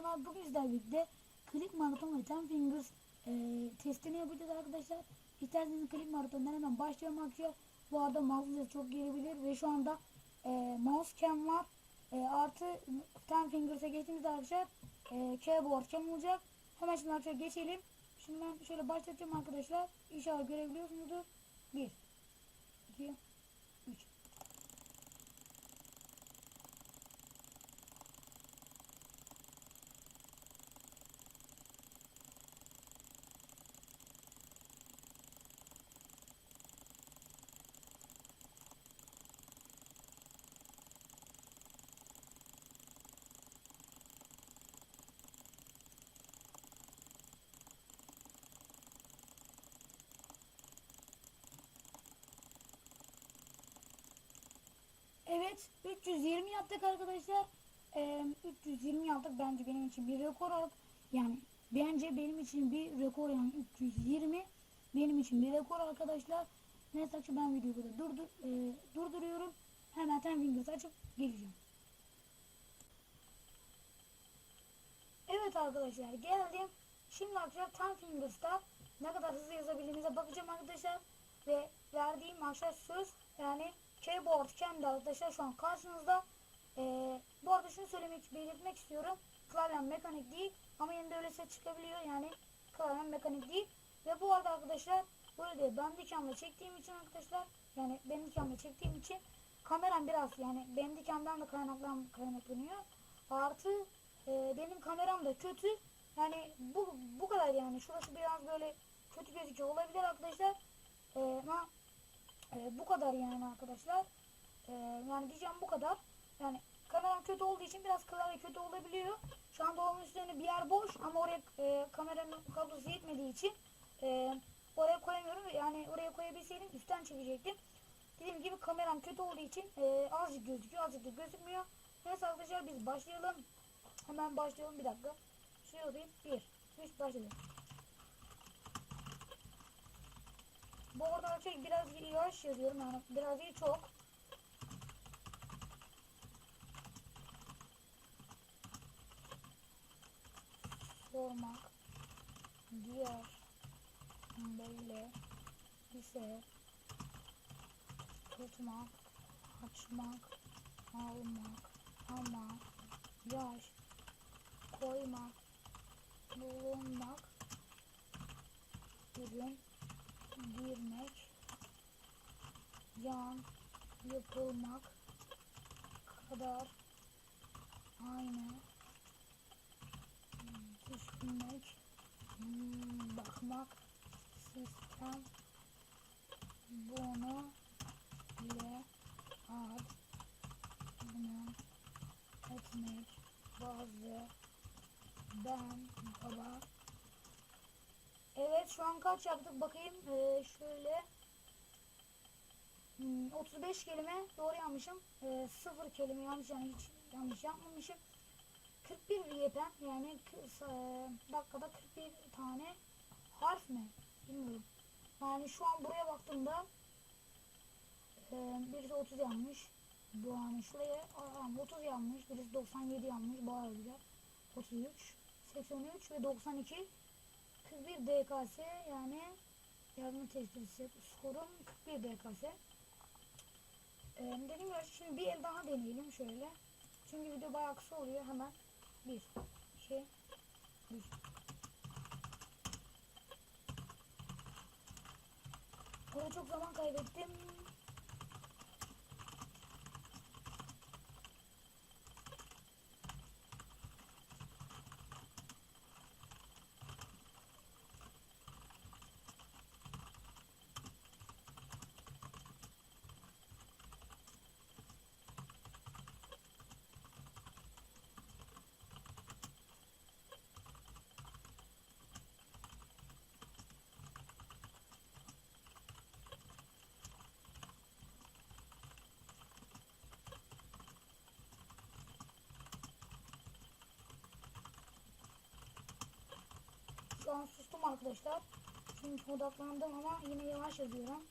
hemen bugün sizlerle Marathon ve Ten Fingers e, testini yapacağız arkadaşlar. İsterseniz Click Marathon'dan hemen başlayalım arkadaşlar. Bu arada mouse çok gelebilir ve şu anda e, mouse cam var. E, artı Ten Fingers'e geçtiğimizde arkadaşlar e, keyboard cam olacak. Hemen şimdi arkadaşlar geçelim. Şimdi ben şöyle başlatacağım arkadaşlar. İnşallah görebiliyorsunuzdur. 1 2 3 Evet 320 yaptık arkadaşlar. Ee, 320 yaptık bence benim için bir rekor olarak yani bence benim için bir rekor yani 320 benim için bir rekor arkadaşlar. Neyse ki ben videoyu burada durdur, e, durduruyorum. Hemen Ten Fingers açıp geleceğim. Evet arkadaşlar geldim. Şimdi arkadaşlar Ten Fingers'ta ne kadar hızlı yazabildiğimize bakacağım arkadaşlar. Ve verdiğim arkadaşlar söz yani keyboard kendi arkadaşlar şu an karşınızda. Ee, bu arada şunu söylemek, belirtmek istiyorum. Klavyem mekanik değil ama yine de öyle ses çıkabiliyor yani klavyem mekanik değil. Ve bu arada arkadaşlar böyle de bandicamla çektiğim için arkadaşlar yani bandicamla çektiğim için kameram biraz yani bandicamdan da kaynaklan, kaynaklanıyor. Artı e, benim kameram da kötü. Yani bu bu kadar yani şurası biraz böyle kötü gözüküyor olabilir arkadaşlar. E, ama e, bu kadar yani arkadaşlar. E, yani diyeceğim bu kadar. Yani kameram kötü olduğu için biraz klavye kötü olabiliyor. Şu anda onun üstünde bir yer boş ama oraya e, kameranın kablosu yetmediği için e, oraya koyamıyorum. Yani oraya koyabilseydim üstten çekecektim. Dediğim gibi kameram kötü olduğu için e, azıcık gözüküyor, azıcık da gözükmüyor. Neyse arkadaşlar biz başlayalım. Hemen başlayalım bir dakika. Şuraya alayım. 1, 3 başlayalım. Bu arada şey biraz yavaş yazıyorum yani biraz değil çok. Sormak diğer böyle ise tutmak, açmak, almak ama yaş koymak, bulunmak, ürün girmek, yan, yapılmak. Kadar. Aynı. Düşünmek, bakmak, sistem. Bunu ile ad. Bunun etmek. Bazı. Ben baba Evet şu an kaç yaptık? Bakayım ee, şöyle. Hmm, 35 kelime. Doğru yanlışım. Ee, 0 kelime yanlış yani hiç yanlış yapmamışım. 41 VPN yani kısa, dakikada 41 tane harf mi? Bilmiyorum. Yani şu an buraya baktığımda ee, birisi 30 yanlış bu yani şuraya aa, 30 yanlış birisi 97 yanlış bayağı güzel 33 83 ve 92 41 DKS yani yardım testisi skorum 41 DKS ee, dediğim gibi şimdi bir el daha deneyelim şöyle. Çünkü video bayağı kısa oluyor hemen 1 2 3 Burada çok zaman kaybettim Şu an sustum arkadaşlar. Çünkü odaklandım ama yine yavaş yazıyorum.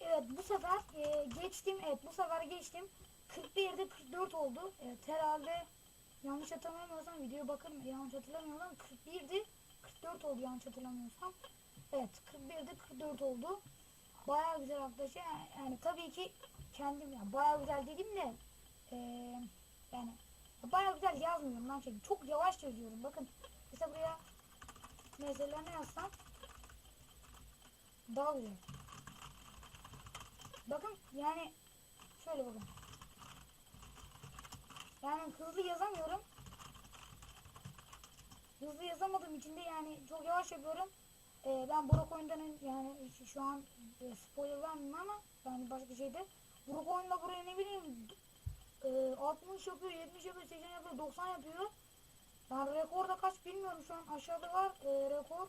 Evet bu sefer e, geçtim. Evet bu sefer geçtim. 41'de 44 oldu. Evet herhalde yanlış hatırlamıyorsam videoya bakarım. Yanlış hatırlamıyorsam 41'di 44 oldu yanlış hatırlamıyorsam. Evet 41'de 44 oldu. Bayağı güzel arkadaşlar. Yani, yani tabii ki kendim ya bayağı güzel dedim de e, yani bayağı güzel yazmıyorum lan çünkü çok yavaş yazıyorum. Bakın mesela buraya mesela ne yazsam daha güzel. Bakın yani şöyle bakın. Yani hızlı yazamıyorum. Hızlı yazamadığım için de yani çok yavaş yapıyorum. Ee, ben Burak oyundan yani şu- an e, spoiler vermeyeyim ama yani başka şeyde Burak oyunda buraya ne bileyim e, 60 yapıyor, 70 yapıyor, 80 yapıyor, 90 yapıyor. Yani rekor da kaç bilmiyorum şu an aşağıda var e, rekor.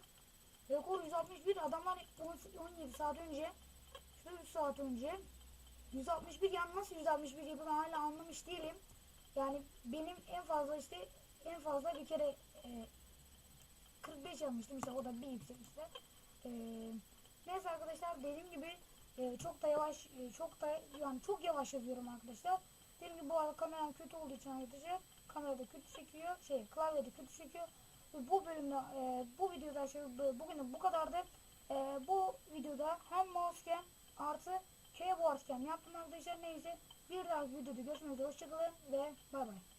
Rekor 161 adamlar 10 17 saat önce şurada 3 saat önce 161 yani nasıl 161 yapıyor ben hala anlamış değilim. Yani benim en fazla işte en fazla bir kere e, 45 yapmıştım işte o da bir yüksek işte. E, neyse arkadaşlar dediğim gibi e, çok da yavaş e, çok da yani çok yavaş yapıyorum arkadaşlar. Dediğim gibi bu arada kameram kötü olduğu için arkadaşlar kamerada kötü çekiyor şey klavyede kötü çekiyor. Bu bölümde e, bu videoda bu- bugün bu kadardı. E, bu videoda hem mousecam artı keyboardcam yaptım arkadaşlar neyse bir dahaki videoda görüşmek üzere hoşçakalın ve bay bay.